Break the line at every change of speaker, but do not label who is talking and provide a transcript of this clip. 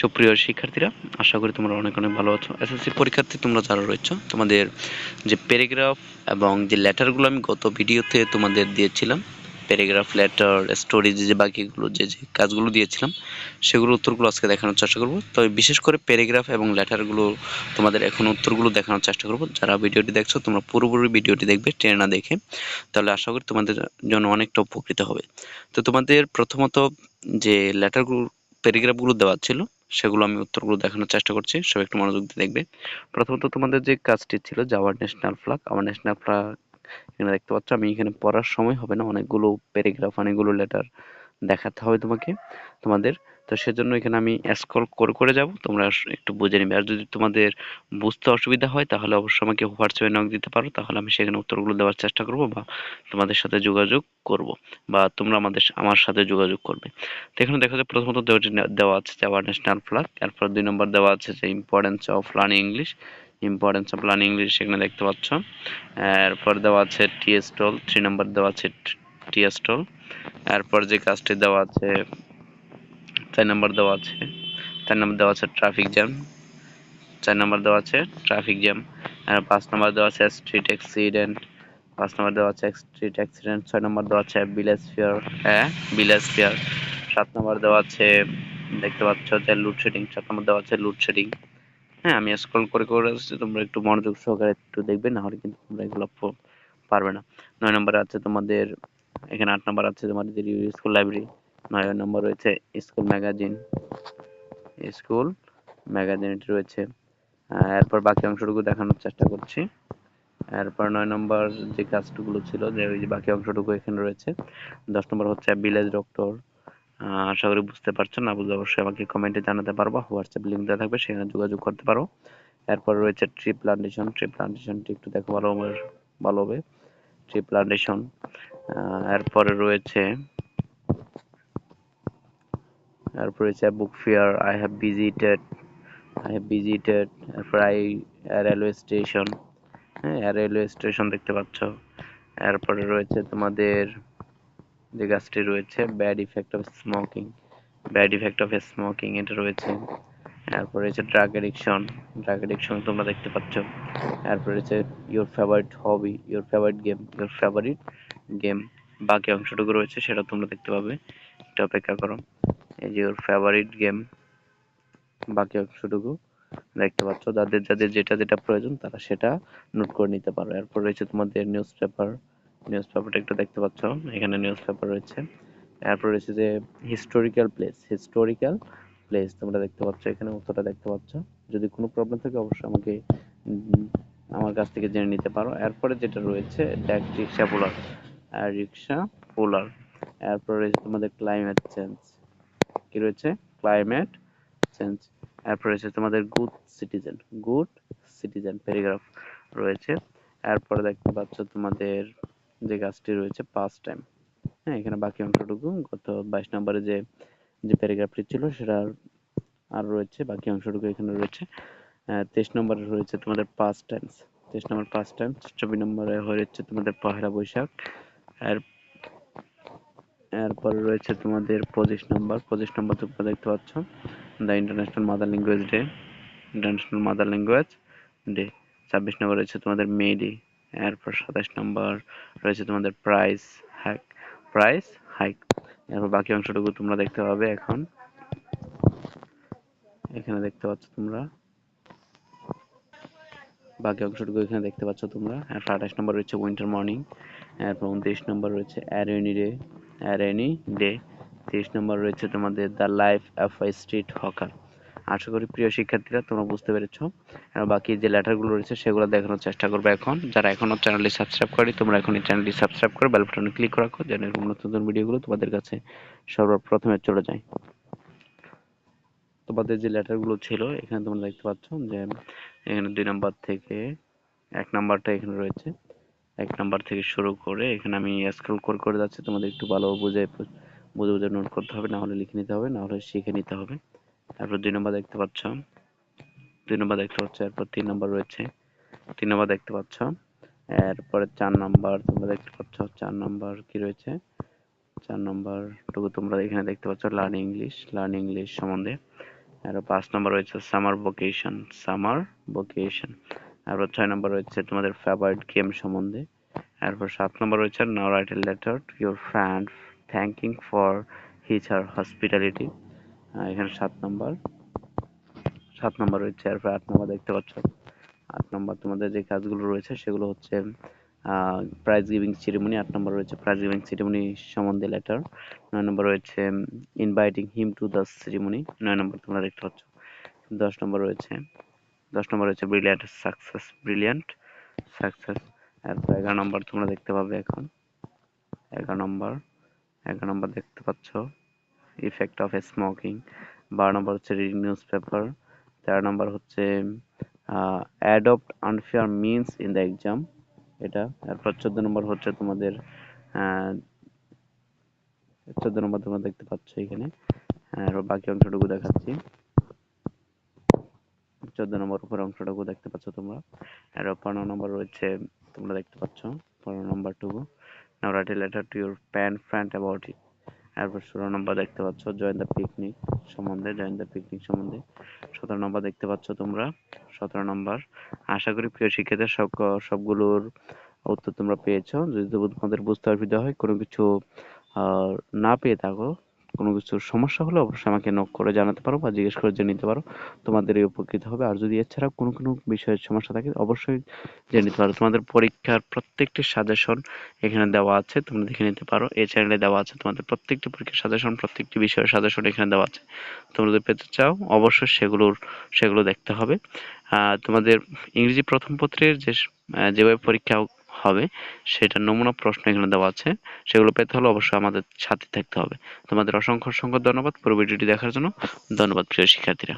সুপ্রিয় শিক্ষার্থীরা, আশা করি তোমরা অনেক অনেক ভালো আছো। এসএসসি পরীক্ষার্থী তোমরা যারা রয়েছো, তোমাদের যে প্যারাগ্রাফ এবং যে লেটারগুলো আমি গত ভিডিওতে তোমাদের দিয়েছিলাম, প্যারাগ্রাফ, লেটার, স্টোরি, যে বাকিগুলো, যে যে কাজগুলো দিয়েছিলাম সেগুলোর উত্তরগুলো আজকে দেখানোর চেষ্টা করব। তবে বিশেষ করে প্যারাগ্রাফ এবং লেটারগুলো তোমাদের এখন উত্তরগুলো দেখানোর চেষ্টা করব। যারা ভিডিওটি দেখছ, তোমরা পুরোপুরি ভিডিওটি দেখবে, টেনে না দেখে। তাহলে আশা করি তোমাদের জন্য অনেকটা উপকৃত হবে। তো তোমাদের প্রথমত যে লেটারগুলো প্যারাগ্রাফগুলো দেওয়া ছিল সেগুলো আমি উত্তরগুলো দেখানোর চেষ্টা করছি। সব একটু মনোযোগ দিয়ে দেখবে। প্রথমত তোমাদের যে কাজটি ছিল যাওয়ার ন্যাশনাল ফ্ল্যাগ আমার ন্যাশনাল ফ্ল্যাগ এখানে দেখতে পাচ্ছ। আমি এখানে পড়ার সময় হবে না, অনেকগুলো প্যারাগ্রাফ অনেকগুলো লেটার দেখাতে হবে তোমাকে। তোমাদের তো সেজন্য এখানে আমি স্ক্রল করে করে যাব। তোমরা একটু বুঝে নিবে। আর যদি তোমাদের বুঝতে অসুবিধা হয়, তাহলে অবশ্যই আমাকে হোয়াটসঅ্যাপে নক দিতে পারো। তাহলে আমি সেখানে উত্তরগুলো দেওয়ার চেষ্টা করব বা তোমাদের সাথে যোগাযোগ করব বা তোমরা আমাদের আমার সাথে যোগাযোগ করবে। তো এখানে দেখা যায় প্রথমত দেওয়া আছে যে আওয়ার ন্যাশনাল ফ্ল্যাগ এরপর দুই নম্বর দেওয়া আছে যে importance of learning English importance of learning English সেখানে দেখতে পাচ্ছ। এরপর দেওয়া আছে টি স্টল থ্রি নম্বর দেওয়া আছে টি স্টল এরপর যে কাজটি দেওয়া আছে চার নম্বর দেওয়া আছে। চার নম্বর দেওয়া আছে ট্রাফিক জ্যাম চার নম্বর দেওয়া আছে ট্রাফিক জ্যাম আর পাঁচ নম্বর দেওয়া আছে স্ট্রিট অ্যাক্সিডেন্ট পাঁচ নম্বর দেওয়া আছে স্ট্রিট অ্যাক্সিডেন্ট ছয় নম্বর দেওয়া আছে ভিলেজ ফেয়ার হ্যাঁ ভিলেজ ফেয়ার সাত নম্বর দেওয়া আছে, দেখতে পাচ্ছ যে লোডশেডিং সাত নম্বর দেওয়া আছে লোডশেডিং হ্যাঁ আমি স্ক্রল করে করে আসছি, তোমরা একটু মনোযোগ সহকারে একটু দেখবে, না হলে কিন্তু তোমরা এগুলো পারবে না। নয় নম্বরে আছে তোমাদের, এখানে আট নম্বর আছে তোমাদের স্কুল লাইব্রেরি নয় নম্বর রয়েছে স্কুল ম্যাগাজিন স্কুল ম্যাগাজিন এটি রয়েছে। এরপর বাকি অংশটুকু দেখানোর চেষ্টা করছি। এরপর নয় নম্বর যে কাজটুকুলো ছিল, যে ওই যে বাকি অংশটুকু এখানে রয়েছে, দশ নম্বর হচ্ছে ভিলেজ ডক্টর আশা করি বুঝতে পারছ, না বুঝলে অবশ্যই আমাকে কমেন্টে জানাতে পারব হোয়াটসঅ্যাপ লিঙ্ক দেওয়া থাকবে, সেখানে যোগাযোগ করতে পারো। এরপর রয়েছে ট্রি প্লান্টেশন ট্রি প্লান্টেশনটি একটু দেখো ভালো ভালো হবে। ট্রি প্লান্টেশন এরপরে রয়েছে এরপর রয়েছে book fair I have visited I have visited এরপর আই রেলওয়ে স্টেশন হ্যাঁ রেলওয়ে স্টেশন দেখতে পাচ্ছ। এরপরে রয়েছে তোমাদের যে গাছটি রয়েছে bad effect of smoking bad effect of smoking এটা রয়েছে। এরপর রয়েছে ড্রাগ এডিকশন ড্রাগ এডিকশন তোমরা দেখতে পাচ্ছ। এরপর রয়েছে your favourite hobby your favourite game your favourite game বাকি অংশটুকু রয়েছে সেটা তোমরা দেখতে পাবে। এটা অপেক্ষা করো। এই যে ইউর ফেভারিট গেম বাকি অংশটুকু দেখতে পাচ্ছ। যাদের যাদের যেটা যেটা প্রয়োজন তারা সেটা নোট করে নিতে পারো। এরপর রয়েছে তোমাদের নিউজ পেপার নিউজ পেপারটা একটু দেখতে পাচ্ছ। এখানে নিউজ পেপার রয়েছে। এরপর রয়েছে যে হিস্টোরিক্যাল প্লেস হিস্টোরিক্যাল প্লেস তোমরা দেখতে পাচ্ছ। এখানে উত্তরটা দেখতে পাচ্ছ। যদি কোনো প্রবলেম থাকে অবশ্যই আমাকে আমার কাছ থেকে জেনে নিতে পারো। এরপরে যেটা রয়েছে ড্যাক রিক্সা পোলার রিক্সা পোলার। এরপর রয়েছে তোমাদের ক্লাইমেট চেঞ্জ কি রয়েছে? ক্লাইমেট চেঞ্জ এরপর রয়েছে তোমাদের good citizen good citizen paragraph রয়েছে। এরপরে দেখতে পাচ্ছ তোমাদের যে গাছটি রয়েছে পাঁচ টাইম হ্যাঁ এখানে বাকি অংশটুকু গত বাইশ নম্বরে যে যে প্যারাগ্রাফটি ছিল, সেটা আর রয়েছে, বাকি অংশটুকু এখানে রয়েছে। তেইশ নম্বরে রয়েছে তোমাদের পাঁচ টাইমস তেইশ নম্বর পাঁচ টাইমস চব্বিশ নম্বরে হয়েছে তোমাদের পহেলা বৈশাখ। এর এরপরে রয়েছে তোমাদের পঁচিশ নম্বর। পঁচিশ নম্বর তোমরা দেখতে পাচ্ছ the international mother language day international mother language day ছাব্বিশ নম্বর রয়েছে তোমাদের মে ডে এরপর সাতাশ নম্বর রয়েছে তোমাদের প্রাইস হ্যাক প্রাইস হাইক এরপর বাকি অংশটুকু তোমরা দেখতে পাবে এখন। এখানে দেখতে পাচ্ছ তোমরা। বাকি অংশটুকু এখানে দেখতে পাচ্ছ তোমরা। এরপর আঠাশ নম্বর রয়েছে উইন্টার মর্নিং এরপর উনত্রিশ নম্বর রয়েছে অ্যারেনি ডে অ্যারেনি ডে তিরিশ নম্বর রয়েছে তোমাদের the life of a street hawker আশা করি প্রিয় শিক্ষার্থীরা তোমরা বুঝতে পেরেছ। আর বাকি যে লেটারগুলো রয়েছে, সেগুলো দেখানোর চেষ্টা করবে এখন। যারা এখনও চ্যানেলটি সাবস্ক্রাইব করি তোমরা এখন এই চ্যানেলটি সাবস্ক্রাইব করে বেল বাটনে ক্লিক রাখো, যেন এরকম নতুন নতুন ভিডিওগুলো তোমাদের কাছে সর্বপ্রথমে চলে যায়। তোমাদের যে লেটারগুলো ছিল, এখানে তোমরা দেখতে পাচ্ছ যে, এখানে দুই নাম্বার থেকে এক নাম্বারটা এখানে রয়েছে। এক নাম্বার থেকে শুরু করে এখানে আমি স্ক্রল করে করে যাচ্ছি। তোমাদের একটু ভালো বুঝে বুঝে বুঝে নোট করতে হবে, না হলে লিখে নিতে হবে, না হলে শিখে নিতে হবে। তারপর দুই নম্বর দেখতে পাচ্ছ। দুই নম্বর দেখতে পাচ্ছ, এরপর তিন নম্বর রয়েছে। তিন নম্বর দেখতে পাচ্ছ। এরপরে চার নম্বর তোমরা দেখতে পাচ্ছ, চার নম্বর কি রয়েছে? চার নম্বর টুকু তোমরা এখানে দেখতে পাচ্ছ লার্ন ইংলিশ লার্ন ইংলিশ সম্বন্ধে। আর পাঁচ নম্বর রয়েছে সামার ভোকেশন সামার ভোকেশন তারপর ছয় নম্বর রয়েছে তোমাদের ফেভারিট গেম সম্বন্ধে। তারপর সাত নম্বর রয়েছে now write a letter to your friend thanking for his her hospitality এখানে সাত নম্বর। সাত নম্বর রয়েছে তারপর আট নম্বর দেখতে পাচ্ছ। আট নম্বর তোমাদের যে কাজগুলো রয়েছে সেগুলো হচ্ছে প্রাইজ গিভিং সেরিমনি আট নম্বর রয়েছে প্রাইজ গিভিং সেরিমনি সম্বন্ধে লেটার নয় নম্বর রয়েছে inviting him to the ceremony নয় নম্বর তোমরা দেখতে পাচ্ছ। দশ নম্বর রয়েছে দশ নম্বর হচ্ছে ব্রিলিয়ান্ট সাকসেস ব্রিলিয়ান্ট সাকসেস এরপর এগারো নম্বর তোমরা দেখতে পাবে এখন। এগারো নম্বর এগারো নম্বর দেখতে পাচ্ছ। ইফেক্ট অফ স্মোকিং বারো নম্বর হচ্ছে রিডিং নিউজ পেপার তেরো নম্বর হচ্ছে adopt unfair means in the exam এটা। এরপর চোদ্দ নম্বর হচ্ছে তোমাদের চোদ্দ নম্বর তোমরা দেখতে পাচ্ছ এখানে। আর বাকি অংশটুকু দেখাচ্ছি। চোদ্দ নম্বর উপর অংশটুকু দেখতে পাচ্ছ তোমরা। আর পনেরো নম্বর রয়েছে, তোমরা দেখতে পাচ্ছ, পনেরো নম্বরটুকু। Now write a letter to your pen friend about it এরপর ষোলো নম্বর দেখতে পাচ্ছ জয়েন দ্য পিকনিক সম্বন্ধে জয়েন দ্য পিকনিক সম্বন্ধে। সতেরো নম্বর দেখতে পাচ্ছ তোমরা, সতেরো নম্বর। আশা করি প্রিয় শিক্ষার্থীদের সব সবগুলোর উত্তর তোমরা পেয়েছ। যদি তোমাদের বুঝতে অসুবিধা হয়, কোনো কিছু না পেয়ে থাকো কোনো কিছুর সমস্যা হলে অবশ্যই আমাকে নক করে জানাতে পারো বা জিজ্ঞেস করে জেনে নিতে পারো। তোমাদের উপকৃত হবে। আর যদি এছাড়াও কোনো কোনো বিষয়ের সমস্যা থাকে, অবশ্যই জেনে নিতে পারো। তোমাদের পরীক্ষার প্রত্যেকটি সাজেশন এখানে দেওয়া আছে, তোমরা দেখে নিতে পারো। এই চ্যানেলে দেওয়া আছে তোমাদের প্রত্যেকটি পরীক্ষার সাজেশন প্রত্যেকটি বিষয়ের সাজেশন এখানে দেওয়া আছে। তোমরা যদি পেতে চাও, অবশ্যই সেগুলোর, সেগুলো দেখতে হবে। তোমাদের ইংরেজি প্রথম পত্রের যে যেভাবে পরীক্ষা হবে সেটা নমুনা প্রশ্ন এখানে দেওয়া আছে, সেগুলো পেতে হলে অবশ্যই আমাদের সাথে থাকতে হবে। তোমাদের অসংখ্য অসংখ্য ধন্যবাদ পুরো ভিডিওটি দেখার জন্য। ধন্যবাদ প্রিয় শিক্ষার্থীরা।